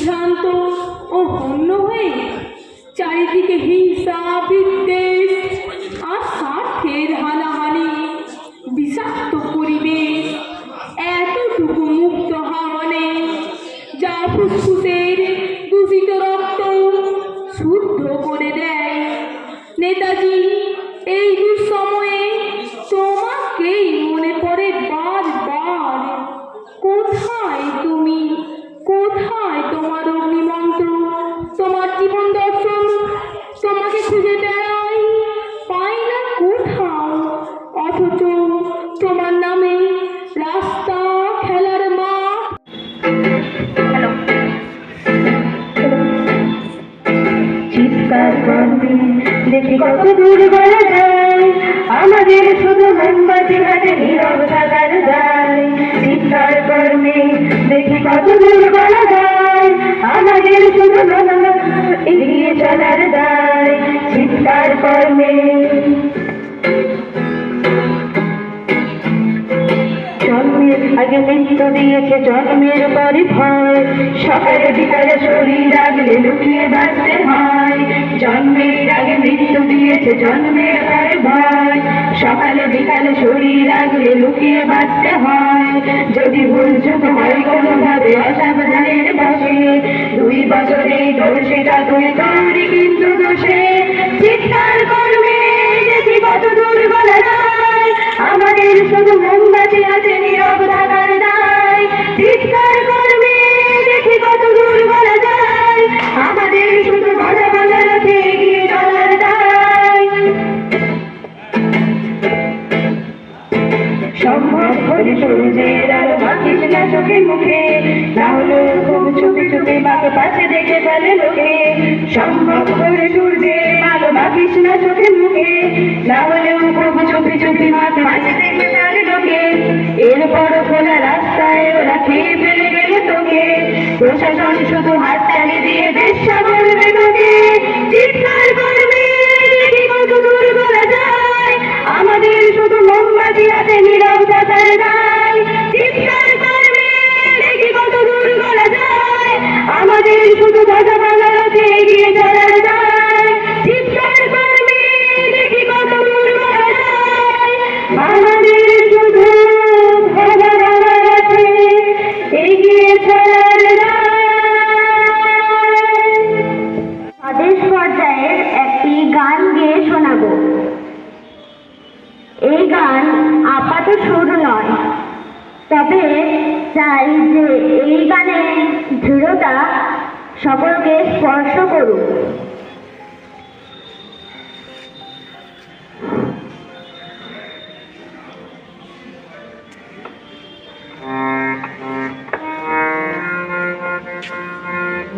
দিগ্ভ্রান্ত ও হন্য হয়ে চারিদিকে হিংসা, বিদ্বেষ আর স্বার্থের হানাহানি, বিষাক্ত পরিবেশ, এতটুকু মুক্ত হওয়া মানে যা ফুসফুসের দূষিত রক্ত শুদ্ধ করে দেয়। নেতাজি, এই দুঃসময়ে তোমাকেই মনে পড়ে বারবার। কোথায় তোমার অগ্নিমন্ত্র। তোমার জীবন দর্শন তোমাকে খুঁজে বেড়াই পাই না কোথাও। অথচ তোমার নামে রাস্তা চিৎকার করবি দেখি কত দূর বলা যায় আমাদের শুধু মোমবাতি হাতে নীরব থাকার যায় চিৎকার করবি দেখি কত দূর বলা যায় আমাদের শুধু এগিয়ে চলার দায় করবে। জন্মের আগে মৃত্যু দিয়েছে, জন্মের পরে ভয়। সকালে বিকালে শরীর আগলে লুকিয়ে বাঁচতে হয়। জন্মের আগে মৃত্যু দিয়েছে, জন্মের পরে ভয়। সকালে বিকালে শরীর আগলে লুকিয়ে বাঁচতে হয়। যদি বলছো হয় কোনোভাবে অসাবধানের বসে, দুই বছরে দোষীটা তুই তৈরি কিন্তু দোষে। চিৎকার করবে দেখি কত দুর্বল আমাদের শুধু সম্ভব সূর্যের আলো মাখিস না চোখে মুখে না হলেও খুব চুপি চুপি মাকে পাশে দেখে ফেলে লোকে সম্ভব করে সূর্যের মাখিস না চোখে মুখে না হলেও খুব চুপি চুপি মাকে পাশে দেখে ফেলে লোকে এরপর খোলা রাস্তায় ওরা খেয়ে ফেলে গেলে তোকে প্রশাসন শুধু হাততালি দিয়ে বেশ্যা বলবে তোকে এই গান আপাত সুর নয় তবে চাই যে এই গানের দৃঢ়তা সকলকে স্পর্শ করুক।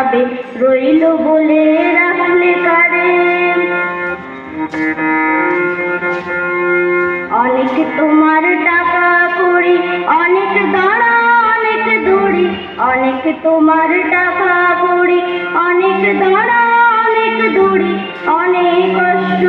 সবে রইল বলে রাখলে কারে অনেক তোমার টাকা করি, অনেক দাঁড়া, অনেক দড়ি। অনেক তোমার টাকা করি, অনেক দাঁড়া, অনেক দড়ি। অনেক কষ্ট